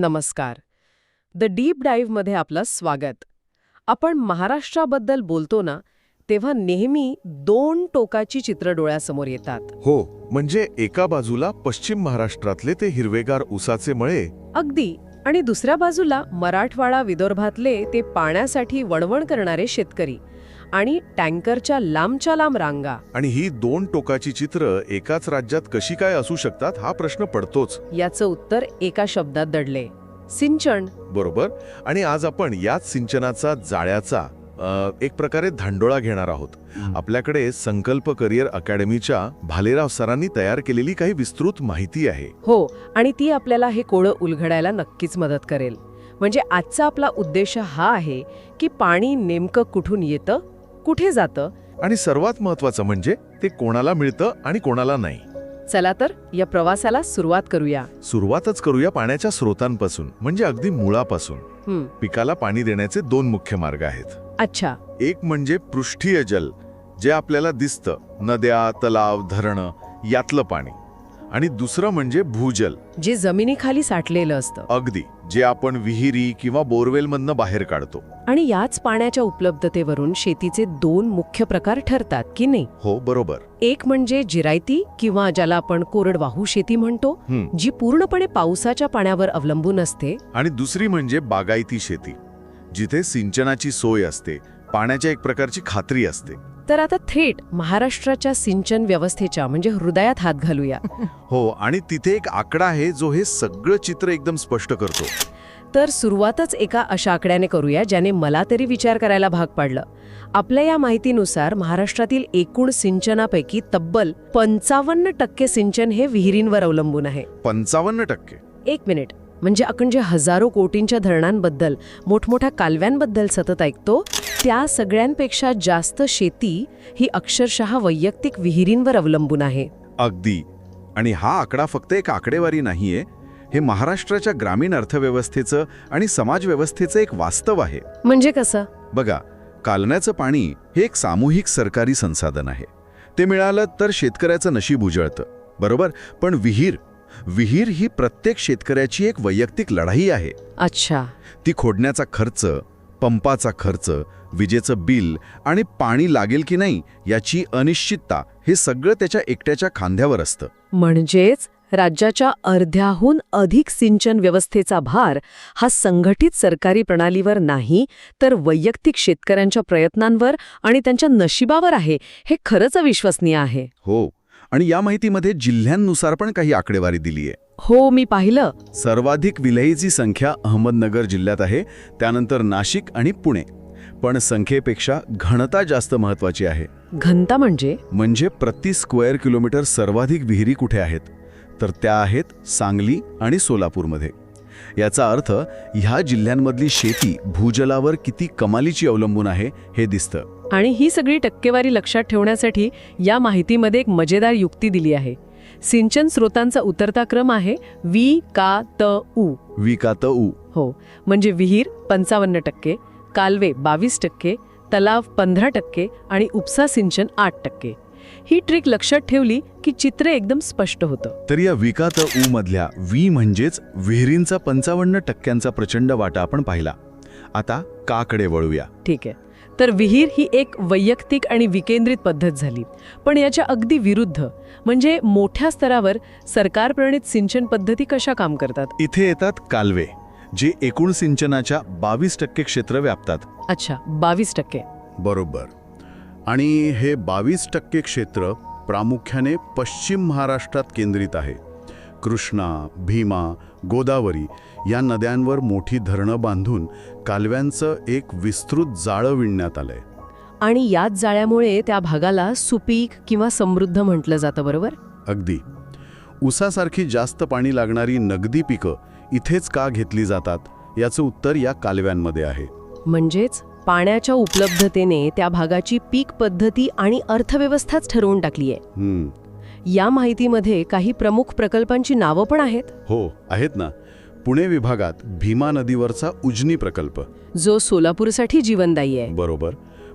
नमस्कार. The deep डाईव्हमध्ये आपलं स्वागत. आपण महाराष्ट्राबद्दल बोलतो ना तेव्हा नेहमी दोन टोकाची चित्र डोळ्यासमोर येतात. हो म्हणजे एका बाजूला पश्चिम महाराष्ट्रातले ते हिरवेगार उसाचे मळे. अगदी. आणि दुसऱ्या बाजूला मराठवाडा विदर्भातले ते पाण्यासाठी वणवण करणारे शेतकरी. आणि टँकरच्या लांबच्या लांब रांगा. आणि ही दोन टोकाची चित्र एकाच राज्यात कशी काय असू शकतात हा प्रश्न पडतोच. याचं उत्तर एका शब्दात दडले. सिंचन. बरोबर. आणि आज आपण याच सिंचनाचा जाळ्याचा अ, एक प्रकारे धांडोळा घेणार आहोत. आपल्याकडे संकल्प करिअर अकॅडमीच्या भालेराव सरांनी तयार केलेली काही विस्तृत माहिती आहे. हो आणि ती आपल्याला हे कोळं उलगडायला नक्कीच मदत करेल. म्हणजे आजचा आपला उद्देश हा आहे की पाणी नेमकं कुठून येतं? कुठे जातं? आणि सर्वात महत्वाचं म्हणजे ते कोणाला मिळतं आणि कोणाला नाही. चला तर या प्रवासाला सुरुवात करूया. सुरुवातच करूया पाण्याच्या स्रोतांपासून म्हणजे अगदी मुळापासून. पिकाला पाणी देण्याचे दोन मुख्य मार्ग आहेत. अच्छा. एक म्हणजे पृष्ठीय जल जे आपल्याला दिसतं नद्या तलाव धरणं यातलं पाणी. आणि दुसरं म्हणजे भूजल. जे जमिनीखाली साठलेलं असतं. अगदी जे आपण विहिरी किंवा बोरवेलमधनं बाहेर काढतो. आणि याच पाण्याच्या उपलब्धतेवरून शेतीचे दोन मुख्य प्रकार ठरतात की नाही? हो बरोबर. एक म्हणजे जिरायती किंवा ज्याला आपण कोरडवाहू शेती म्हणतो. जी पूर्णपणे पावसाच्या पाण्यावर अवलंबून असते. आणि दुसरी म्हणजे बागायती शेती जिथे सिंचनाची सोय असते पाण्याच्या एक प्रकारची खात्री असते. तर आता थेट महाराष्ट्राच्या सिंचन व्यवस्थेच्या म्हणजे हृदयात हात घालूया. हो आणि तिथे एक आकडा आहे जो हे सगळं चित्र एकदम स्पष्ट करतो. तर सुरुवातच एका अशा आकड्याने करूया ज्याने मला तरी विचार करायला भाग पाडलं. आपल्या या माहितीनुसार महाराष्ट्रातील एकूण सिंचनापैकी तब्बल पंचावन्न टक्के सिंचन हे विहिरींवर अवलंबून आहे. पंचावन्न टक्के. एक मिनिट. म्हणजे आपण जे हजारो कोटींच्या धरणांबद्दल मोठमोठ्या कालव्यांबद्दल सतत ऐकतो त्या सगळ्यांपेक्षा जास्त शेती ही अक्षरशः वैयक्तिक विहिरींवर अवलंबून आहे. अगदी. आणि हा आकडा फक्त एक आकडेवारी नाहीये हे महाराष्ट्राच्या ग्रामीण अर्थव्यवस्थेचं आणि समाजव्यवस्थेचं एक वास्तव आहे. म्हणजे कसं? बघा कालण्याचं पाणी हे एक सामूहिक सरकारी संसाधन आहे. ते मिळालं तर शेतकऱ्याचं नशीब उजळतं बरोबर? पण विहीर विहीर ही प्रत्येक शेतकऱ्याची एक वैयक्तिक लढाई आहे. अच्छा. ती खोडण्याचा खर्च पंपाचा खर्च विजेचं बिल आणि पाणी लागेल की नाही याची अनिश्चितता हे सगळं त्याच्या एकट्याच्या खांद्यावर असतं. म्हणजेच राज्याच्या अर्ध्याहून अधिक सिंचन व्यवस्थेचा भार हा संघटित सरकारी प्रणालीवर नाही तर वैयक्तिक शेतकऱ्यांच्या प्रयत्नांवर आणि त्यांच्या नशिबावर आहे हे खरंच अविश्वसनीय आहे. हो आणि या माहितीमध्ये जिल्ह्यांनुसार पण काही आकडेवारी दिली आहे हो मी पाहिलं. सर्वाधिक विलयीची संख्या अहमदनगर जिल्ह्यात आहे त्यानंतर नाशिक आणि पुणे. पण संख्येपेक्षा घनता जास्त महत्वाची आहे. घनता म्हणजे? म्हणजे प्रति स्क्वेअर किलोमीटर सर्वाधिक विहिरी कुठे आहेत? तर त्या आहेत सांगली आणि सोलापूरमध्ये. याचा अर्थ ह्या जिल्ह्यांमधली शेती भूजलावर किती कमालीची अवलंबून आहे हे दिसतं. आणि ही सगळी टक्केवारी लक्षात ठेवण्यासाठी या माहितीमध्ये एक मजेदार युक्ती दिली आहे. सिंचन स्रोतांचा उतरता क्रम आहे वी का त उ. विकात उ. हो म्हणजे विहीर पंचावन्न टक्के कालवे बावीस टक्के तलाव पंधरा टक्के आणि उपसा सिंचन आठ टक्के. ही ट्रिक लक्षात ठेवली की चित्र एकदम स्पष्ट होतं. तर या विकात उ मधल्या वी म्हणजेच विहिरींचा पंचावन्न टक्क्यांचा प्रचंड वाटा आपण पाहिला. आता काकडे वळूया. ठीक आहे. तर विहीर ही एक वैयक्तिक आणि विकेंद्रित पद्धत झाली. पण याच्या अगदी विरुद्ध म्हणजे मोठ्या स्तरावर सरकार प्रणित सिंचन पद्धती कशा काम करतात? इथे येतात कालवे जे एकूण सिंचनाच्या बावीस टक्के क्षेत्र व्यापतात. अच्छा बावीस टक्के. बरोबर. आणि हे बावीस टक्के क्षेत्र प्रामुख्याने पश्चिम महाराष्ट्रात केंद्रित आहे. कृष्णा भीमा गोदावरी या नद्यांवर मोठी धरणं बांधून कालव्यांचं एक विस्तृत जाळं विणण्यात आलंय. आणि याच जाळ्यामुळे त्या भागाला सुपीक किंवा समृद्ध म्हटलं जातं बरोबर? अगदी. ऊसासारखी जास्त पाणी लागणारी नगदी पिकं इथेच का घेतली जातात याचं उत्तर या कालव्यांमध्ये आहे. म्हणजेच पाण्याच्या उपलब्धतेने त्या भागाची पीक पद्धती आणि अर्थव्यवस्थाच ठरवून टाकली आहे या माहितीमध्ये काही प्रमुख प्रकल्पांची नावं पण आहेत? हो आहेत ना. पुणे विभागात भीमा नदीवरचा उजनी प्रकल्प. जो सोलापूरसाठी जीवनदायी आहे. बरोबर.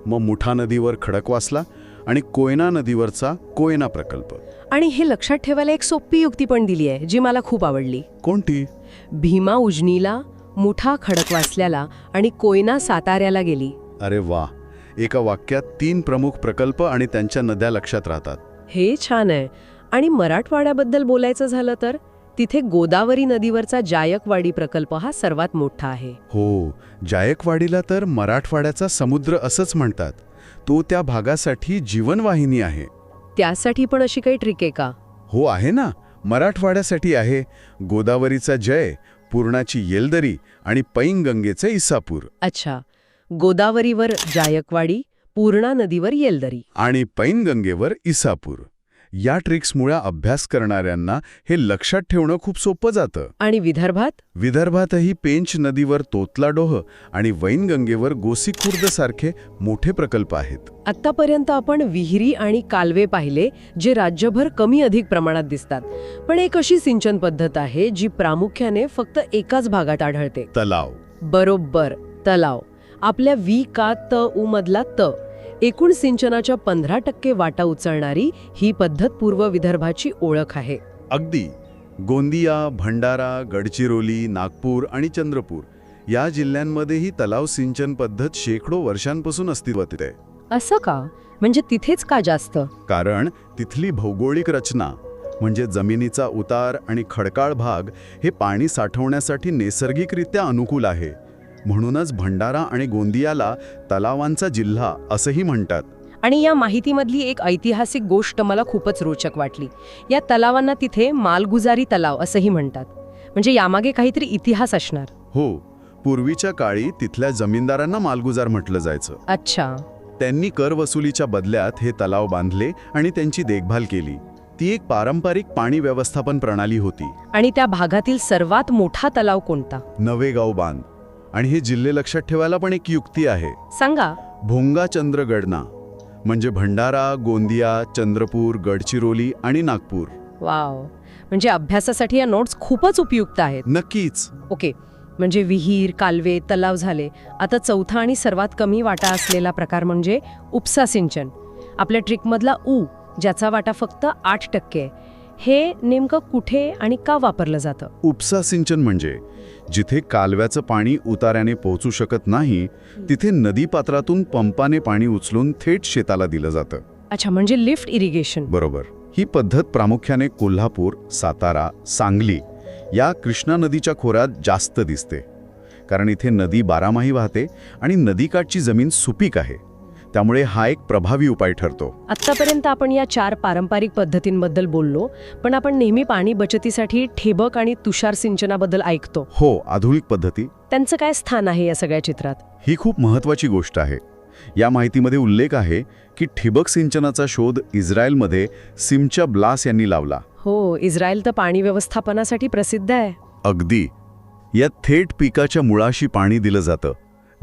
मग मुठा नदीवर खडकवासला आणि कोयना नदीवरचा कोयना प्रकल्प. आणि हे लक्षात ठेवायला एक सोपी युक्ती पण दिली आहे जी मला खूप आवडली. कोणती? भीमा उजनीला मुठा खडकवासल्याला आणि कोयना साताऱ्याला गेली. अरे वा. एका वाक्यात तीन प्रमुख प्रकल्प आणि त्यांच्या नद्या लक्षात राहतात. हे छान आहे. आणि मराठवाड्याबद्दल बोलायचं झालं तर तिथे गोदावरी नदीवरचा जायकवाडी प्रकल्प हा सर्वात मोठा आहे. हो जायकवाडीला तर मराठवाड्याचा समुद्र असंच म्हणतात. तो त्या भागासाठी जीवनवाहिनी आहे. त्यासाठी पण अशी काही ट्रिक आहे का? हो आहे ना. मराठवाड्यासाठी आहे. गोदावरीचा जय पूर्णाची येलदरी आणि पैंगंगेचे इसापूर. अच्छा. गोदावरीवर जायकवाडी पूर्णा नदीवर येलदरी. आणि पैनगंगेवर इसापूर. या ट्रिक्समुळे अभ्यास करणाऱ्यांना हे लक्षात ठेवणं खूप सोपं जातं. आणि विदर्भात? विदर्भातही पेंच नदीवर तोतलाडोह आणि वैनगंगेवर गोसीखुर्द सारखे मोठे प्रकल्प आहेत. आत्तापर्यंत आपण विहिरी आणि कालवे पाहिले जे राज्यभर कमी अधिक प्रमाणात दिसतात. पण एक अशी सिंचन पद्धत आहे जी प्रामुख्याने फक्त एकाच भागात आढळते. तलाव. बरोबर तलाव. आपल्या वी का त उ मधला त. एकूण सिंचनाच्या पंधरा टक्के वाटा उचलणारी ही पद्धत पूर्व विदर्भाची ओळख आहे. अगदी. गोंदिया भंडारा गडचिरोली नागपूर आणि चंद्रपूर या जिल्ह्यांमध्येही तलाव सिंचन पद्धत शेकडो वर्षांपासून अस्तित्वात आहे. असं का? म्हणजे तिथेच का जास्त? कारण तिथली भौगोलिक रचना म्हणजे जमिनीचा उतार आणि खडकाळ भाग हे पाणी साठवण्यासाठी नैसर्गिकरित्या अनुकूल आहे. म्हणूनच भंडारा आणि गोंदियाला तलावांचा जिल्हा असंही म्हणतात. आणि या माहितीमधली एक ऐतिहासिक गोष्ट मला खूपच रोचक वाटली. या तलावांना तिथे मालगुजारी तलाव असंही म्हणतात. म्हणजे यामागे काहीतरी इतिहास असणार. हो पूर्वीच्या काळी तिथल्या जमीनदारांना मालगुजार म्हटलं जायचं. अच्छा. त्यांनी कर वसुलीच्या बदल्यात हे तलाव बांधले आणि त्यांची देखभाल केली. ती एक पारंपरिक पाणी व्यवस्थापन प्रणाली होती. आणि त्या भागातील सर्वात मोठा तलाव कोणता? नवेगाव बांध. आणि हे जिल्हे लक्षात ठेवायला पण एक युक्ती आहे. सांगा. भोंगा चंद्रगडना म्हणजे भंडारा गोंदिया चंद्रपूर गडचिरोली आणि नागपूर. वाव. म्हणजे अभ्यासासाठी या नोट्स खूपच उपयुक्त आहेत. नक्कीच. ओके. म्हणजे विहीर कालवे तलाव झाले. आता चौथा आणि सर्वात कमी वाटा असलेला प्रकार म्हणजे उपसा सिंचन. आपल्या ट्रिकमधला ऊ ज्याचा वाटा फक्त आठ टक्के आहे. हे नेमकं कुठे आणि का वापरलं जातं? उपसा सिंचन म्हणजे जिथे कालव्याचं पाणी उतार्याने पोहोचू शकत नाही तिथे नदीपात्रातून पंपाने पाणी उचलून थेट शेताला दिलं जातं. अच्छा म्हणजे लिफ्ट इरिगेशन. बरोबर. ही पद्धत प्रामुख्याने कोल्हापूर सातारा सांगली या कृष्णा नदीच्या खोऱ्यात जास्त दिसते. कारण इथे नदी बारामाही वाहते आणि नदीकाठची जमीन सुपीक आहे. त्यामुळे हा एक प्रभावी उपाय ठरतो. आत्तापर्यंत आपण या चार पारंपरिक पद्धतींबद्दल बोललो पण आपण नेहमी पाणी बचतीसाठी ठिबक आणि तुषार सिंचनाबद्दल ऐकतो. हो आधुनिक पद्धती. त्यांचं काय स्थान आहे या सगळ्या चित्रात? ही खूप महत्वाची गोष्ट आहे. या माहितीमध्ये उल्लेख आहे की ठिबक सिंचनाचा शोध इस्रायलमध्ये सिमच्या ब्लास यांनी लावला. हो इस्रायल तर पाणी व्यवस्थापनासाठी प्रसिद्ध आहे. अगदी. या थेट पिकाच्या मुळाशी पाणी दिलं जातं.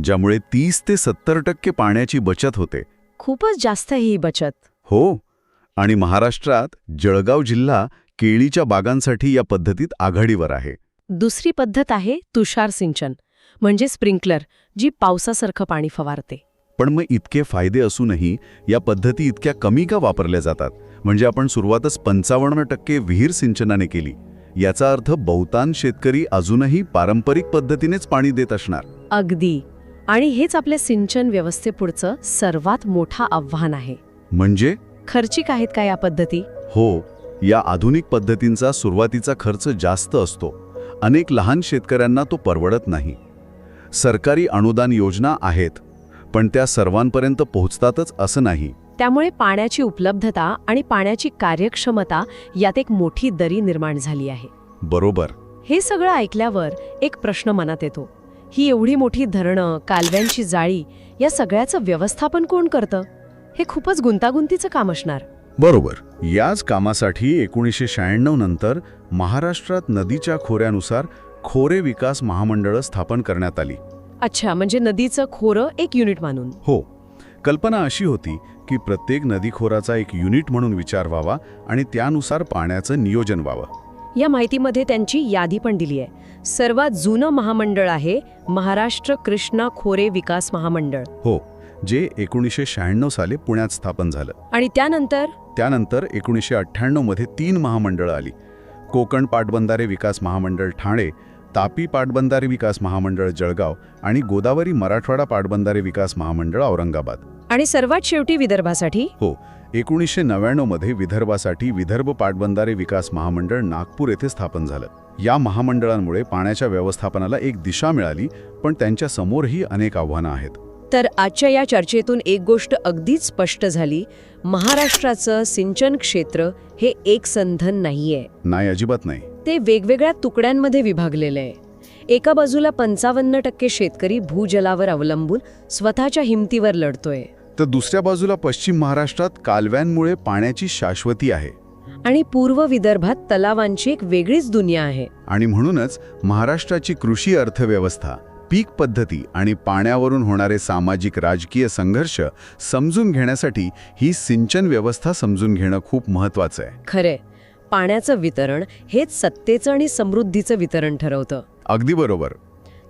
ज्यामुळे तीस ते सत्तर टक्के पाण्याची बचत होते. खूपच जास्त ही बचत. हो. आणि महाराष्ट्रात जळगाव जिल्हा केळीच्या बागांसाठी या पद्धतीत आघाडीवर आहे. दुसरी पद्धत आहे तुषार सिंचन म्हणजे स्प्रिंकलर जी पावसासारखं पाणी फवारते. पण मग इतके फायदे असूनही या पद्धती इतक्या कमी का वापरल्या जातात? म्हणजे आपण सुरुवातच पंचावन्न टक्के विहीर सिंचनाने केली. याचा अर्थ बहुतांश शेतकरी अजूनही पारंपरिक पद्धतीनेच पाणी देत असणार. अगदी. आणि हेच आपल्या सिंचन व्यवस्थेपुढचं सर्वात मोठं आव्हान आहे. म्हणजे? खर्चिक आहेत का या पद्धती? हो या आधुनिक पद्धतींचा सुरुवातीचा खर्च जास्त असतो. अनेक लहान शेतकऱ्यांना तो परवडत नाही. सरकारी अनुदान योजना आहेत पण त्या सर्वांपर्यंत पोहोचतातच असं नाही. त्यामुळे पाण्याची उपलब्धता आणि पाण्याची कार्यक्षमता यात एक मोठी दरी निर्माण झाली आहे. बरोबर. हे सगळं ऐकल्यावर एक प्रश्न मनात येतो. ही एवढी मोठी धरणं कालव्यांची जाळी या सगळ्याचं व्यवस्थापन कोण करतं? हे खूपच गुंतागुंतीचं काम असणार. बरोबर. याच कामासाठी एकोणीसशे शहाण्णव नंतर महाराष्ट्रात नदीच्या खोऱ्यानुसार खोरे विकास महामंडळं स्थापन करण्यात आली. अच्छा म्हणजे नदीचं खोरं एक युनिट मानून. हो. कल्पना अशी होती की प्रत्येक नदीखोराचा एक युनिट म्हणून विचार व्हावा आणि त्यानुसार पाण्याचं नियोजन व्हावं. या माहितीमध्ये त्यांची यादी पण दिली आहे. सर्वात जुनं महामंडळ आहे महाराष्ट्र कृष्णा खोरे विकास महामंडळ. हो जे एकोणीसशे शहाण्णव साली पुण्यात स्थापन झालं. आणि त्यानंतर? त्यानंतर एकोणीसशे अठ्ठ्याण्णवमध्ये तीन महामंडळं आली. कोकण पाटबंधारे विकास महामंडळ ठाणे तापी पाटबंधारे विकास महामंडळ जळगाव आणि गोदावरी मराठवाडा पाटबंधारे विकास महामंडळ औरंगाबाद. आणि सर्वात शेवटी विदर्भासाठी? हो एकोणीसशे नव्याण्णवमध्ये विदर्भासाठी विदर्भ पाटबंधारे विकास महामंडळ नागपूर येथे स्थापन झालं. या महामंडळांमुळे पाण्याच्या व्यवस्थापनाला एक दिशा मिळाली पण त्यांच्या समोरही अनेक आव्हानं आहेत. तर आजच्या या चर्चेतून एक गोष्ट अगदीच स्पष्ट झाली महाराष्ट्राचं सिंचन क्षेत्र हे एक संधन नाहीये. नाही अजिबात नाही. ते वेगवेगळ्या तुकड्यांमध्ये विभागलेलं आहे. एका बाजूला पंचावन्न टक्के शेतकरी भूजलावर अवलंबून स्वतःच्या हिमतीवर लढतोय. तर दुसऱ्या बाजूला पश्चिम महाराष्ट्रात कालव्यांमुळे पाण्याची शाश्वती आहे. आणि पूर्व विदर्भात तलावांची एक वेगळीच दुनिया आहे. आणि म्हणूनच महाराष्ट्राची कृषी अर्थव्यवस्था पीक पद्धती आणि पाण्यावरून होणारे सामाजिक राजकीय संघर्ष समजून घेण्यासाठी ही सिंचन व्यवस्था समजून घेणं खूप महत्वाचं आहे. खरे पाण्याचं वितरण हेच सत्तेचं आणि समृद्धीचं वितरण ठरवतं. अगदी बरोबर.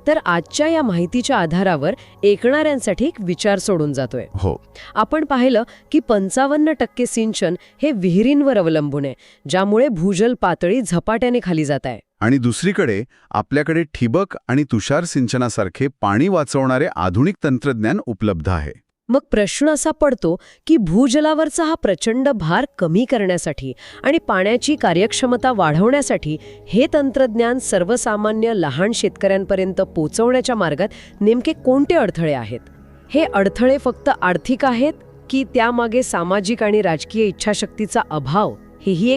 तर आजच्या या माहितीच्या आधारावर ऐकणाऱ्यांसाठी एक विचार सोडून जातोय. हो. आपण पाहिलं की पंचावन्न टक्के सिंचन हे विहिरींवर अवलंबून आहे ज्यामुळे भूजल पातळी झपाट्याने खाली जात आहे. आणि दुसरीकडे आपल्याकडे ठिबक आणि तुषार सिंचनासारखे पाणी वाचवणारे आधुनिक तंत्रज्ञान उपलब्ध आहे. मग प्रश्न असा पडतो की भूजलावरचा हा प्रचंड भार कमी करण्यासाठी आणि पाण्याची कार्यक्षमता वाढवण्यासाठी हे तंत्रज्ञान सर्वसामान्य लहान शेतकऱ्यांपर्यंत पोचवण्याच्या मार्गात नेमके कोणते अडथळे आहेत? हे अडथळे फक्त आर्थिक आहेत की त्यामागे सामाजिक आणि राजकीय इच्छाशक्तीचा अभाव? हेही एक